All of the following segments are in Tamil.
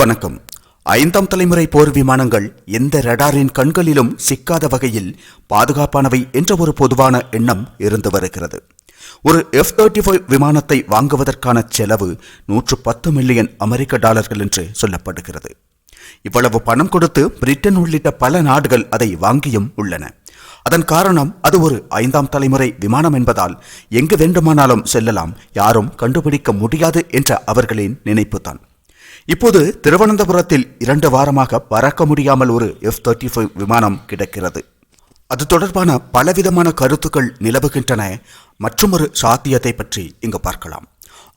வணக்கம். ஐந்தாம் தலைமுறை போர் விமானங்கள் எந்த ரடாரின் கண்களிலும் சிக்காத வகையில் பாதுகாப்பானவை என்ற ஒரு பொதுவான எண்ணம் இருந்து வருகிறது. ஒரு எஃப் தேர்ட்டி ஃபைவ் விமானத்தை வாங்குவதற்கான செலவு நூற்று பத்து மில்லியன் அமெரிக்க டாலர்கள் என்று சொல்லப்படுகிறது. இவ்வளவு பணம் கொடுத்து பிரிட்டன் உள்ளிட்ட பல நாடுகள் அதை வாங்கியும் உள்ளன. அதன் காரணம் அது ஒரு ஐந்தாம் தலைமுறை விமானம் என்பதால் எங்கு வேண்டுமானாலும் செல்லலாம் யாரும் கண்டுபிடிக்க முடியாது என்ற அவர்களின் நினைப்புதான். இப்போது திருவனந்தபுரத்தில் இரண்டு வாரமாக பறக்க முடியாமல் ஒரு எஃப் தேர்ட்டி ஃபைவ் விமானம் கிடக்கிறது. அது தொடர்பான பலவிதமான கருத்துக்கள் நிலவுகின்றன. மற்றொரு சாத்தியத்தை பற்றி இங்கு பார்க்கலாம்.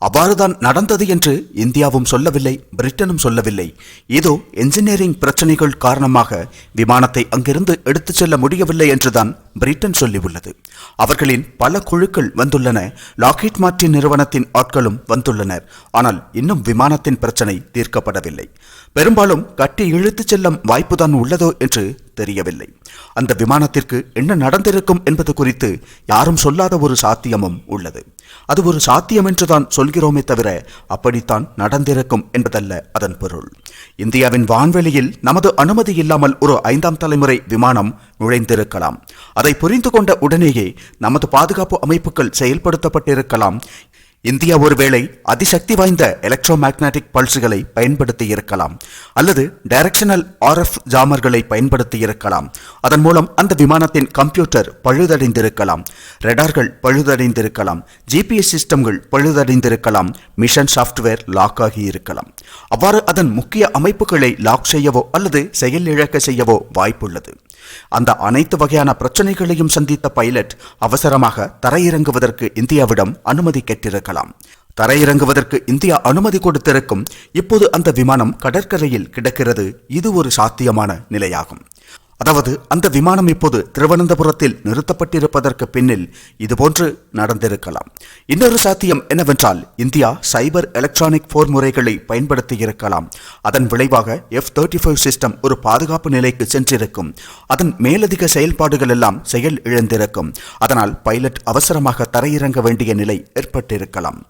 அவ்வாறுதான் நடந்தது என்று இந்தியாவும் சொல்லவில்லை பிரிட்டனும் சொல்லவில்லை. ஏதோ என்ஜினியரிங் பிரச்சனைகள் காரணமாக விமானத்தை அங்கிருந்து எடுத்துச் செல்ல முடியவில்லை என்றுதான் பிரிட்டன் சொல்லியுள்ளது. அவர்களின் பல குழுக்கள் வந்துள்ளன லாக்கெட் மார்டின் நிறுவனத்தின் ஆட்களும் வந்துள்ளனர். ஆனால் இன்னும் விமானத்தின் பிரச்சனை தீர்க்கப்படவில்லை. பெரும்பாலும் கட்டி இழுத்துச் செல்லும் வாய்ப்புதான் உள்ளதோ என்று தெரியவில்லை. அந்த விமானத்திற்கு என்ன நடந்திருக்கும் என்பது குறித்து யாரும் சொல்லாத ஒரு சாத்தியமும் உள்ளது. அது ஒரு சாத்தியம் என்றுதான் சொல்கிறோமே தவிர அப்படித்தான் நடந்திருக்கும் என்பதல்ல அதன் பொருள். இந்தியாவின் வான்வெளியில் நமது அனுமதி இல்லாமல் ஒரு ஐந்தாம் தலைமுறை விமானம் நுழைந்திருக்கலாம். அதை புரிந்து கொண்ட உடனேயே நமது பாதுகாப்பு அமைப்புகள் செயல்படுத்தப்பட்டிருக்கலாம். இந்தியா ஒருவேளை அதிசக்தி வாய்ந்த எலக்ட்ரோ மேக்னட்டிக் பல்ஸுகளை பயன்படுத்தி இருக்கலாம் அல்லது டைரக்ஷனல் ஆர்எஃப் ஜாமர்களை பயன்படுத்தி இருக்கலாம். அதன் மூலம் அந்த விமானத்தின் கம்ப்யூட்டர் பழுதடைந்திருக்கலாம் ரெடார்கள் பழுதடைந்திருக்கலாம் ஜிபிஎஸ் சிஸ்டம்கள் பழுதடைந்திருக்கலாம் மிஷன் சாஃப்ட்வேர் லாக் ஆகி இருக்கலாம். அவ்வாறு அதன் முக்கிய அமைப்புகளை லாக் செய்யவோ அல்லது செயலிழக்க செய்யவோ வாய்ப்புள்ளது. அந்த அனைத்து வகையான பிரச்சனைகளையும் சந்தித்த பைலட் அவசரமாக தரையிறங்குவதற்கு இந்தியாவிடம் அனுமதி கேட்டிருக்கலாம். தரையிறங்குவதற்கு இந்தியா அனுமதி கொடுத்திருக்கும் இப்போது அந்த விமானம் கடற்கரையில் கிடக்கிறது. இது ஒரு சாத்தியமான நிலையாகும். அதாவது அந்த விமானம் இப்போது திருவனந்தபுரத்தில் நிறுத்தப்பட்டிருப்பதற்கு பின்னில் இதுபோன்று நடந்திருக்கலாம். இன்னொரு சாத்தியம் என்னவென்றால் இந்தியா சைபர் எலக்ட்ரானிக் போர் முறைகளை பயன்படுத்தி இருக்கலாம் அதன் விளைவாக எஃப் தேர்ட்டி ஃபைவ் சிஸ்டம் ஒரு பாதுகாப்பு நிலைக்கு சென்றிருக்கும். அதன் மேலதிக செயல்பாடுகள் எல்லாம் செயல் இழந்திருக்கும். அதனால் பைலட் அவசரமாக தரையிறங்க வேண்டிய நிலை ஏற்பட்டிருக்கலாம்.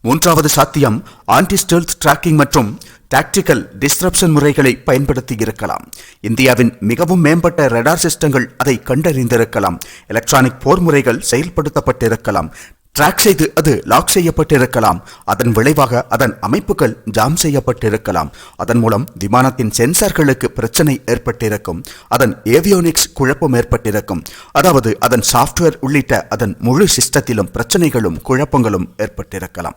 மூன்றாவது சாத்தியம் ஆன்டி ஸ்டெல்த் டிராக்கிங் மற்றும் டாக்டிக்கல் டிஸ்ரப்ஷன் முறைகளை பயன்படுத்தி இருக்கலாம். இந்தியாவின் மிகவும் மேம்பட்ட ரெடார் சிஸ்டங்கள் அதை கண்டறிந்திருக்கலாம். எலக்ட்ரானிக் போர் முறைகள் செயல்படுத்தப்பட்டிருக்கலாம். ட்ராக் செய்து அது லாக் செய்யப்பட்டிருக்கலாம். அதன் விளைவாக அதன் அமைப்புகள் ஜாம் செய்யப்பட்டிருக்கலாம். அதன் மூலம் விமானத்தின் சென்சார்களுக்கு பிரச்சனை ஏற்பட்டிருக்கும். அதன் ஏவியோனிக்ஸ் குழப்பம் ஏற்பட்டிருக்கும். அதாவது அதன் சாஃப்ட்வேர் உள்ளிட்ட அதன் முழு சிஸ்டத்திலும் பிரச்சனைகளும் குழப்பங்களும் ஏற்பட்டிருக்கலாம்.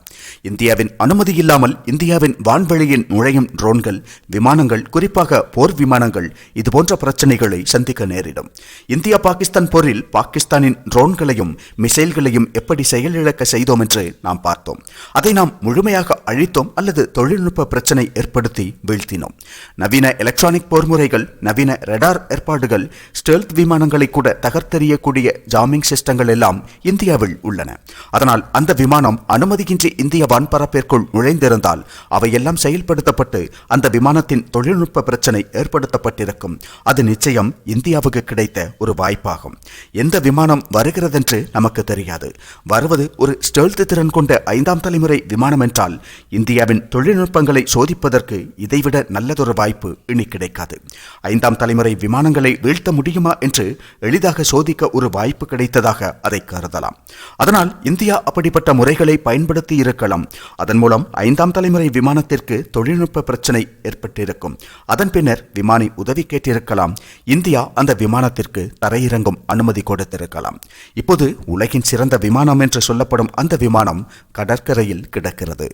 இந்தியாவின் அனுமதி இல்லாமல் இந்தியாவின் வான்வெளியில் நுழையும் ட்ரோன்கள் விமானங்கள் குறிப்பாக போர் விமானங்கள் இதுபோன்ற பிரச்சனைகளை சந்திக்க நேரிடும். இந்தியா பாகிஸ்தான் போரில் பாகிஸ்தானின் ட்ரோன்களையும் மிசைல்களையும் எப்படி செயலிழக்க செய்தோம் என்று நாம் பார்த்தோம். அதை நாம் முழுமையாக அழித்தோம் அல்லது தொழில்நுட்ப பிரச்சனை ஏற்படுத்தி வீழ்த்தினோம். நவீன எலக்ட்ரானிக் போர்முறைகள் நவீன ரெடார் ஏற்பாடுகள் ஸ்டெல்த் விமானங்களை கூட தகர்த்தெறியக்கூடிய ஜாமிங் சிஸ்டங்கள் எல்லாம் இந்தியாவில் உள்ளன. அதனால் அந்த விமானம் அனுமதியின்றி இந்திய வான்பரப்பிற்குள் நுழைந்திருந்தால் அவையெல்லாம் செயல்படுத்தப்பட்டு அந்த விமானத்தின் தொழில்நுட்ப பிரச்சனை ஏற்படுத்தப்பட்டிருக்கும். அது நிச்சயம் இந்தியாவுக்கு கிடைத்த ஒரு வாய்ப்பாகும். எந்த விமானம் வருகிறதென்று நமக்கு தெரியாது. வருவது ஒரு ஸ்டெல்த் திறன் கொண்ட ஐந்தாம் தலைமுறை விமானம் என்றால் இந்தியாவின் தொழில்நுட்பங்களை சோதிப்பதற்கு இதைவிட நல்லதொரு வாய்ப்பு இனி கிடைக்காது. ஐந்தாம் தலைமுறை விமானங்களை வீழ்த்த முடியுமா என்று எளிதாக சோதிக்க ஒரு வாய்ப்பு கிடைத்ததாக அதை கருதலாம். அதனால் இந்தியா அப்படிப்பட்ட முறைகளை பயன்படுத்தி இருக்கலாம். அதன் மூலம் ஐந்தாம் தலைமுறை விமானத்திற்கு தொழில்நுட்ப பிரச்சனை ஏற்பட்டிருக்கும். அதன் பின்னர் விமானி உதவி கேட்டிருக்கலாம். இந்தியா அந்த விமானத்திற்கு தரையிறங்கும் அனுமதி கொடுத்திருக்கலாம். இப்போது உலகின் சிறந்த விமானம் என்று சொல்லப்படும் அந்த விமானம் கடற்கரையில் கிடக்கிறது.